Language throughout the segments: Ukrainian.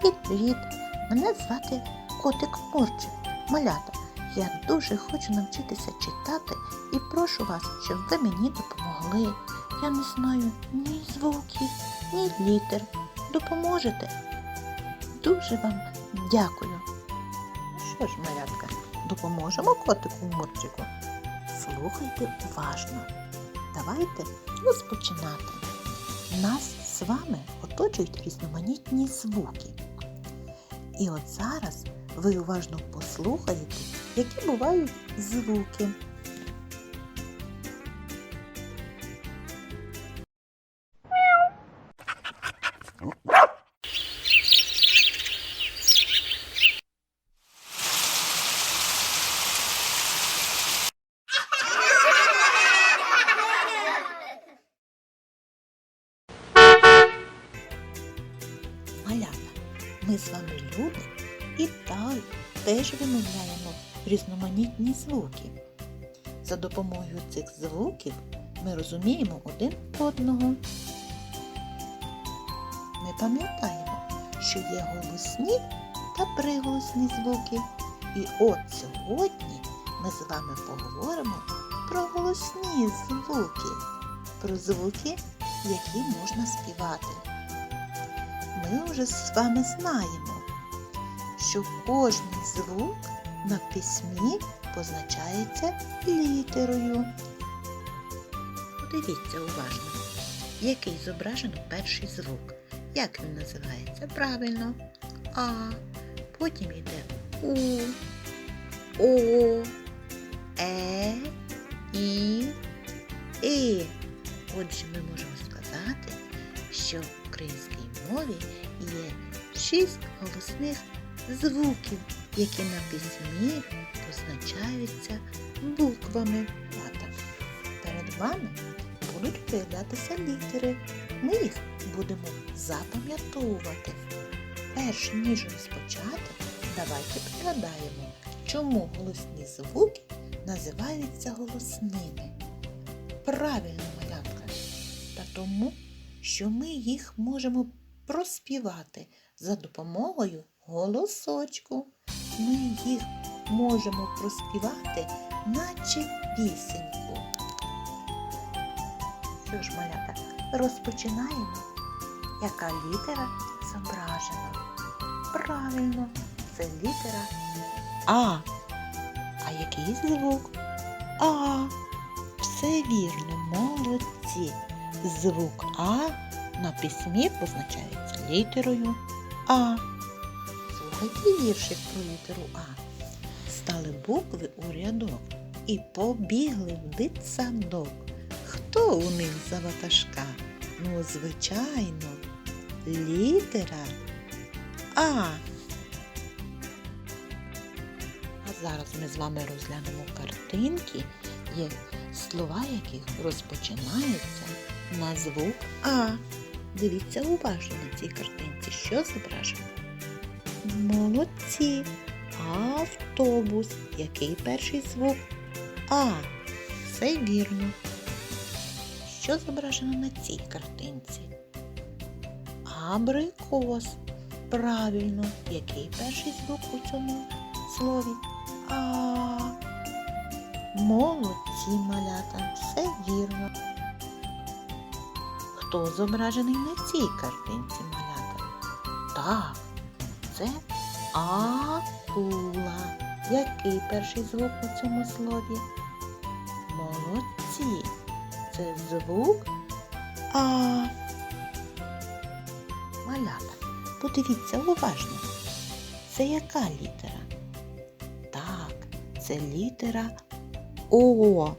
Привіт-привіт! Мене звати Котик Мурчик. Малята. Я дуже хочу навчитися читати і прошу вас, щоб ви мені допомогли. Я не знаю ні звуків, ні літер. Допоможете? Дуже вам дякую. Ну Що ж, малятка, допоможемо котику Мурчику? Слухайте уважно. Давайте розпочинати. Нас з вами оточують різноманітні звуки. І от зараз ви уважно послухаєте, які бувають звуки. Малята, теж вимовляємо різноманітні звуки. За допомогою цих звуків ми розуміємо один одного. Ми пам'ятаємо, що є голосні та приголосні звуки. І от сьогодні ми з вами поговоримо про голосні звуки, про звуки, які можна співати ми вже з вами знаємо, що кожний звук на письмі позначається літерою. Подивіться уважно, який зображено перший звук. Як він називається? Правильно. А. Потім йде У, О, Е, І, І. Отже, ми можемо сказати, що в українській мові є шість голосних звуків, які на письмі позначаються буквами. Тата. Перед вами будуть появлятися літери. Ми їх будемо запам'ятовувати. Перш ніж розпочати, давайте пригадаємо, чому голосні звуки називаються голосними. Правильно, малятка, та тому, що ми їх можемо проспівати за допомогою голосочку. Ми їх можемо проспівати, наче пісеньку. Що ж, малята, розпочинаємо. Яка літера зображена? Правильно, це літера А. А який звук? А. Все вірно, молодці. Звук А на письмі позначається літерою А. Слухайте віршик про літеру А. Стали букви у рядок і побігли в дитсадок. Хто у них за ватажка? Ну, звичайно, літера А. А зараз ми з вами розглянемо картинки, слова яких розпочинаються на звук А. Дивіться уважно на цій картинці, що зображено. Молодці. Автобус. Який перший звук? А. Все вірно. Що зображено на цій картинці? Абрикос. Правильно. Який перший звук у цьому слові? А. Молодці малята. Все вірно. Хто зображений на цій картинці малята? Так, це акула. Який перший звук у цьому слові? Молодці. Це звук А. Малята, подивіться уважно. Це яка літера? Так, це літера О.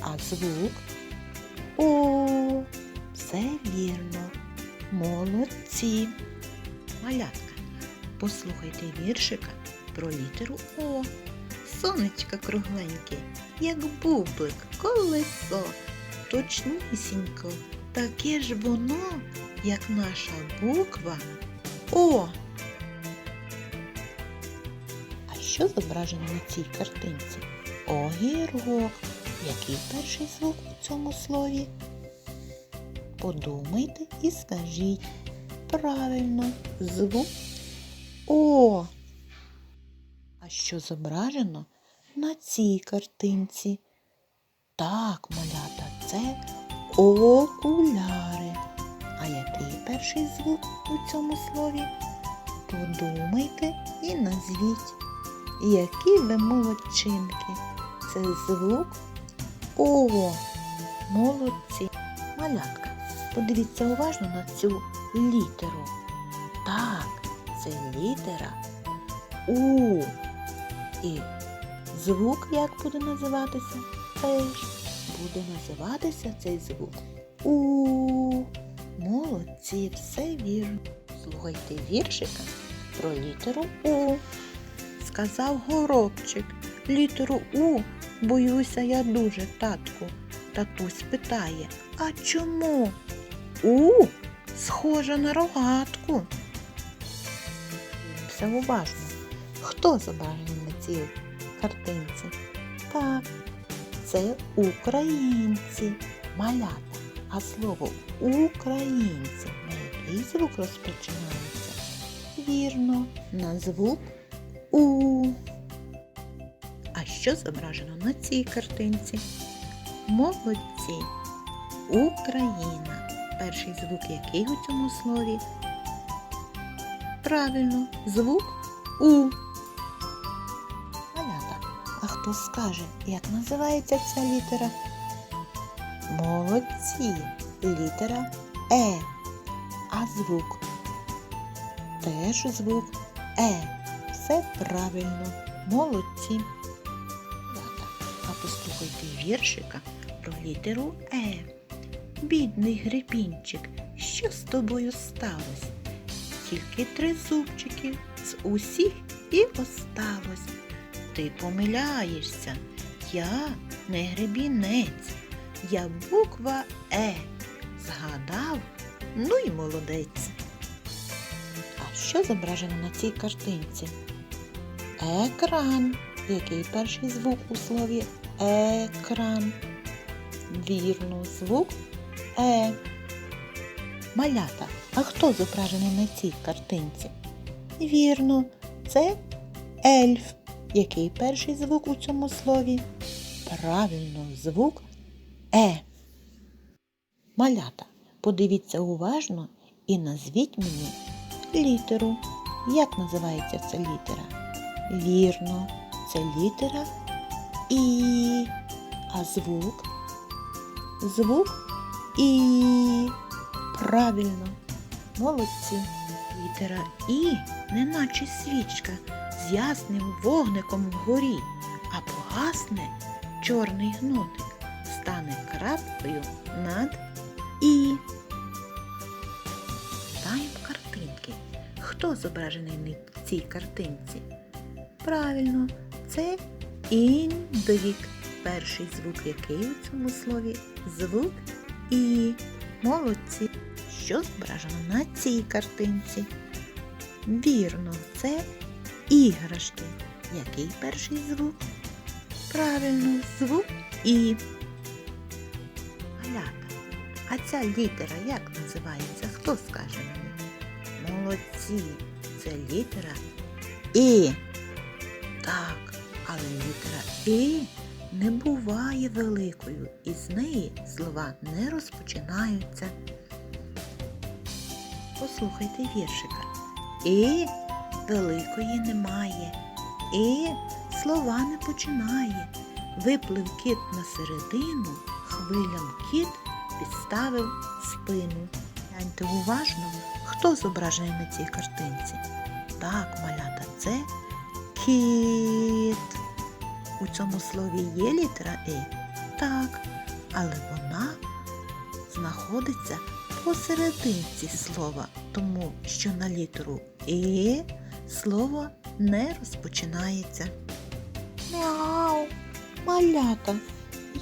А звук О. Все вірно. Молодці. Малятка, послухайте віршика про літеру О. Сонечка кругленьке, як бублик, колесо. Точнісінько, таке ж воно, як наша буква О. А що зображено на цій картинці? Огірок. Який перший звук у цьому слові? Подумайте і скажіть. Правильно, звук О. А що зображено на цій картинці? Так, малята, це окуляри. А який перший звук у цьому слові? Подумайте і назвіть, які ви молодчинки. Це звук О. Молодці. Малятка, подивіться уважно на цю літеру. Так, це літера У. І звук як буде називатися? Теж буде називатися цей звук У. Молодці, все вірно. Слухайте віршика про літеру У. Сказав горобчик, літеру У боюся я дуже, татку. Татусь питає, а чому? У схожа на рогатку. Все уважно. Хто зображений на цій картинці? Так, це українці, малята. А слово українці на який звук розпочинається? Вірно, на звук У. А що зображено на цій картинці? Молодці. Україна. Перший звук який у цьому слові? Правильно, звук У. Малята, а хто скаже, як називається ця літера? Молодці. Літера Е. А звук? Теж звук Е. Все правильно. Молодці. А послухайте віршика про літеру Е. Бідний гребінчик, що з тобою сталося? Тільки три зубчики з усіх і осталось. Ти помиляєшся, я не гребінець, я буква Е. Згадав, ну й молодець. А що зображено на цій картинці? Екран. Який перший звук у слові екран? Вірно, звук Е. Малята. А хто зображений на цій картинці? Вірно, це ельф. Який перший звук у цьому слові? Правильно, звук Е. Малята, подивіться уважно і назвіть мені літеру. Як називається ця літера? Вірно, це літера І. А звук? Звук І. Правильно. Молодці. Літера І, неначе свічка, з ясним вогником вгорі, а погасне чорний гнотик, стане крапкою над І. Даємо картинки. Хто зображений на цій картинці? Правильно, це індик. Перший звук який у цьому слові? Звук І. Молодці. Що зображено на цій картинці? Вірно, це іграшки. Який перший звук? Правильно, звук І. Малята. А ця літера як називається? Хто скаже мені? Молодці. Це літера І. Так, але літера І не буває великою, і з неї слова не розпочинаються. Послухайте віршика. І великої немає, і слова не починає. Виплив кіт на середину, хвилям кіт підставив спину. Гляньте уважно, хто зображений на цій картинці. Так, малята, це кіт. У цьому слові є літера «і»? Так, але вона знаходиться посерединці слова, тому що на літеру «і» слово не розпочинається. Мяу, малята,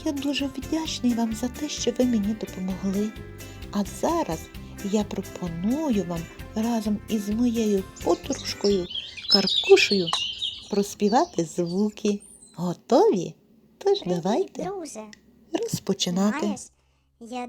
я дуже вдячний вам за те, що ви мені допомогли. А зараз я пропоную вам разом із моєю подружкою Каркушею проспівати звуки. Готові? Тож давайте розпочинати. Знаєш, я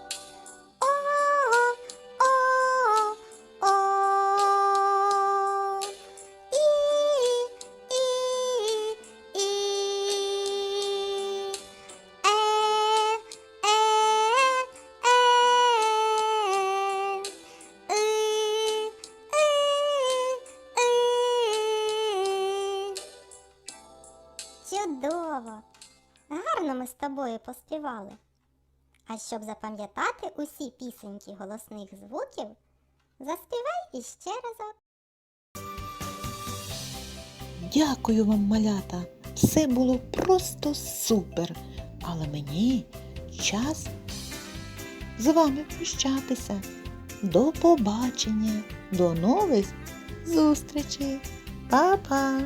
Поспівали. А щоб запам'ятати усі пісеньки голосних звуків, заспівай іще разок. Дякую вам, малята. Все було просто супер. Але мені час з вами прощатися. До побачення, до нових зустрічей. Па-па!